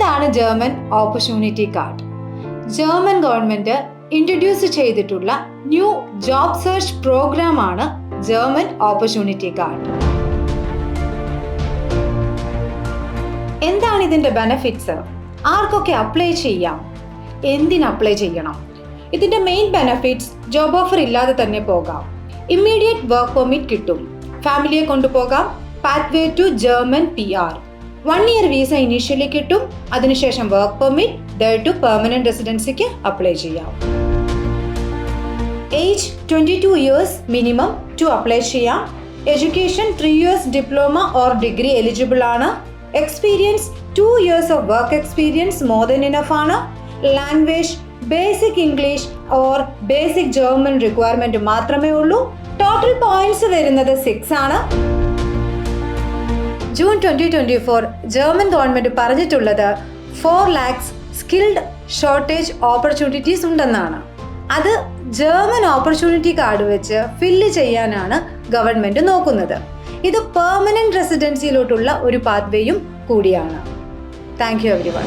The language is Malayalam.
എന്താണ് German opportunity card German government introduce ചെയ്തിട്ടുള്ള ന്യൂ ജോബ് സെർച്ച് പ്രോഗ്രാം ആണ് ജർമ്മൻ ഓപ്പർച്യൂണിറ്റി കാർഡ് എന്താണ് ഇതിന്റെ ബെനഫിറ്റ്സ് ആർക്കൊക്കെ അപ്ലൈ ചെയ്യാം? എന്തിന് അപ്ലൈ ചെയ്യണം? ഇതിന്റെ മെയിൻ ബെനഫിറ്റ്സ് ജോബ് ഓഫർ ഇല്ലാതെ തന്നെ പോകാം. ഇമ്മീഡിയറ്റ് വർക്ക് പെർമിറ്റ് കിട്ടും. ഫാമിലിയെ കൊണ്ടുപോകാം. Pathway to German PR one year visa visa ഇനീഷ്യലി കിട്ടും. അതിനുശേഷം work permit day to permanent റെസിഡൻസിക്ക് apply ചെയ്യാം. Age twenty two years minimum to apply ചെയ്യാം. Education three years diploma or degree eligible ആണ്. Experience two years of work experience more than enough ആണ്. Language basic English or basic German requirement മാത്രമേ ഉള്ളൂ. ടോട്ടൽ പോയിന്റ്സ് വരുന്നത് സിക്സ് ആണ്. June twenty twenty four German government പറഞ്ഞിട്ടുള്ളത് four lakhs skilled shortage opportunities ഉണ്ടെന്നാണ്. അത് ജർമ്മൻ ഓപ്പർച്യൂണിറ്റി കാർഡ് വെച്ച് ഫില്ല് ചെയ്യാനാണ് ഗവൺമെന്റ് നോക്കുന്നത്. ഇത് പെർമനന്റ് റെസിഡൻസിയിലോട്ടുള്ള ഒരു പാത്വേയും കൂടിയാണ്. Thank you every one